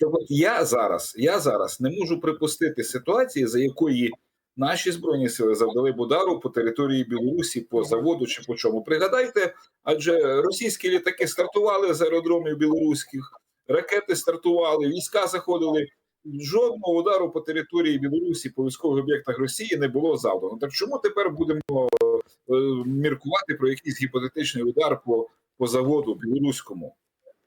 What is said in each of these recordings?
Так от я зараз, я зараз не можу припустити ситуації, за якої наші збройні сили завдали б удару по території Білорусі, по заводу чи по чому. Пригадайте, адже російські літаки стартували з аеродромів білоруських, ракети стартували, війська заходили. Жодного удару по території Білорусі по військових об'єктах Росії не було завдано. Так чому тепер будемо е, міркувати про якийсь гіпотетичний удар по, по заводу білоруському?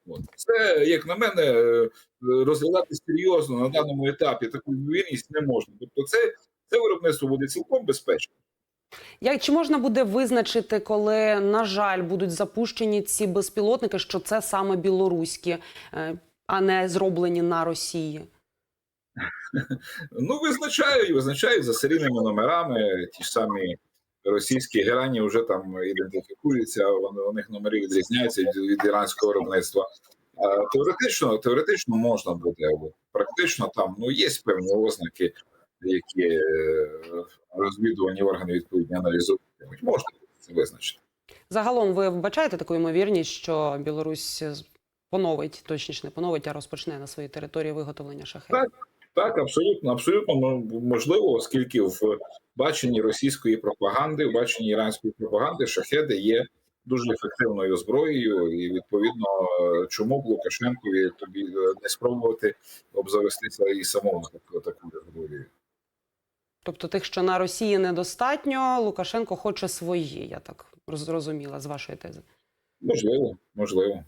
От. Це, як на мене, е, розглядати серйозно на даному етапі таку ймовірність не можна. Тобто, це, це виробництво буде цілком безпечне. Як чи можна буде визначити, коли на жаль будуть запущені ці безпілотники, що це саме білоруські, е, а не зроблені на Росії? Ну, визначають, визначають за серійними номерами. Ті ж самі російські герані вже там ідентифікуються, вони у них номери відрізняються від, від іранського виробництва. Теоретично, теоретично можна буде, але практично там ну є певні ознаки, які е, розвідувані органи відповідні аналізують. Можна це визначити. Загалом ви вбачаєте таку ймовірність, що Білорусь поновить, точніше не поновить, а розпочне на своїй території виготовлення шахетів? Так. Так, абсолютно, абсолютно можливо, оскільки в баченні російської пропаганди, в баченні іранської пропаганди шахеди є дуже ефективною зброєю, і відповідно, чому б Лукашенкові тобі не спробувати обзавестися і самому таку зброєю. Тобто тих, що на Росії недостатньо, Лукашенко хоче свої, я так зрозуміла з вашої тези. Можливо, можливо.